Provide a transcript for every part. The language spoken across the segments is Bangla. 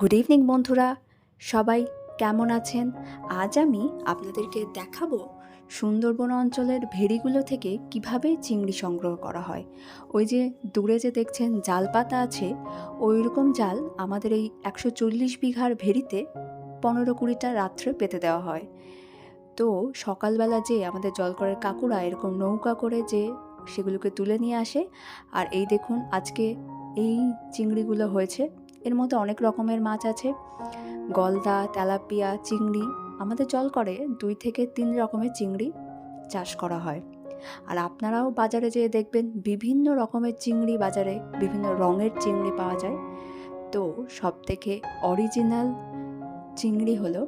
গুড ইভিনিং বন্ধুরা। সবাই কেমন আছেন? আজ আমি আপনাদেরকে দেখাবো সুন্দরবন অঞ্চলের ভেড়িগুলো থেকে কীভাবে চিংড়ি সংগ্রহ করা হয়। ওই যে দূরে যে দেখছেন জাল পাতা আছে ওই রকম জাল আমাদের এই একশো চল্লিশ বিঘার ভেড়িতে পনেরো কুড়িটা রাত্রে পেতে দেওয়া হয়। তো সকালবেলা যে আমাদের জলকরের কাকুরা এরকম নৌকা করে যে সেগুলোকে তুলে নিয়ে আসে, আর এই দেখুন আজকে এই চিংড়িগুলো হয়েছে এর মধ্যে অনেক রকমের মাছ আছে। গলদা, তেলাপিয়া, চিংড়ি, আমাদের জল করে দুই থেকে তিন রকমের চিংড়ি চাষ করা হয়। আর আপনারাও বাজারে যেয়ে দেখবেন বিভিন্ন রকমের চিংড়ি বাজারে বিভিন্ন রঙের চিংড়ি পাওয়া যায়। তো সব থেকে অরিজিনাল চিংড়ি হলো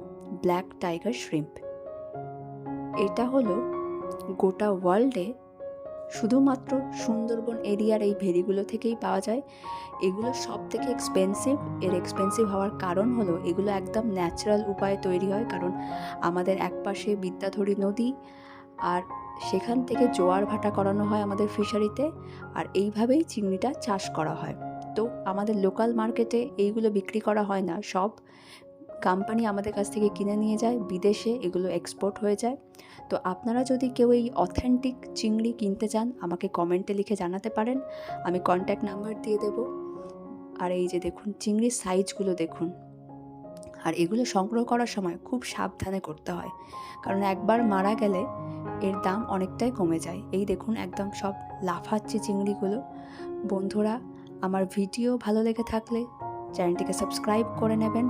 ব্ল্যাক টাইগার শ্রিম্প এটা হলো গোটা ওয়ার্ল্ডে শুধুমাত্র সুন্দরবন এরিয়ার এই ভেরিগুলো থেকেই পাওয়া যায়। এগুলো সব থেকে এক্সপেন্সিভ এর এক্সপেন্সিভ হওয়ার কারণ হলো এগুলো একদম ন্যাচারাল উপায়ে তৈরি হয়, কারণ আমাদের একপাশে বিদ্যাধরী নদী আর সেখান থেকে জোয়ার ভাটা করানো হয় আমাদের ফিশারিতে আর এইভাবেই চিংড়িটা চাষ করা হয়। তো আমাদের লোকাল মার্কেটে এইগুলো বিক্রি করা হয় না, সব কোম্পানি আমাদের কাছ থেকে কিনে নিয়ে যায়, বিদেশে এগুলো এক্সপোর্ট হয়ে যায়। তো আপনারা যদি কেউ এই অথেন্টিক চিংড়ি কিনতে চান, আমাকে কমেন্টে লিখে জানাতে পারেন, আমি কন্ট্যাক্ট নাম্বার দিয়ে দেব। আর এই যে দেখুন চিংড়ির সাইজগুলো দেখুন। আর এগুলো সংগ্রহ করার সময় খুব সাবধানে করতে হয়। কারণ একবার মারা গেলে এর দাম অনেকটাই কমে যায়। এই দেখুন, একদম সব লাফাচ্ছে চিংড়িগুলো। বন্ধুরা, আমার ভিডিও ভালো লেগে থাকলে চ্যানেলটিকে সাবস্ক্রাইব করে নেবেন,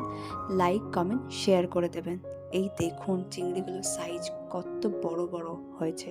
লাইক, কমেন্ট, শেয়ার করে দেবেন। এই দেখুন চিংড়িগুলোর সাইজ কত বড় বড় হয়েছে।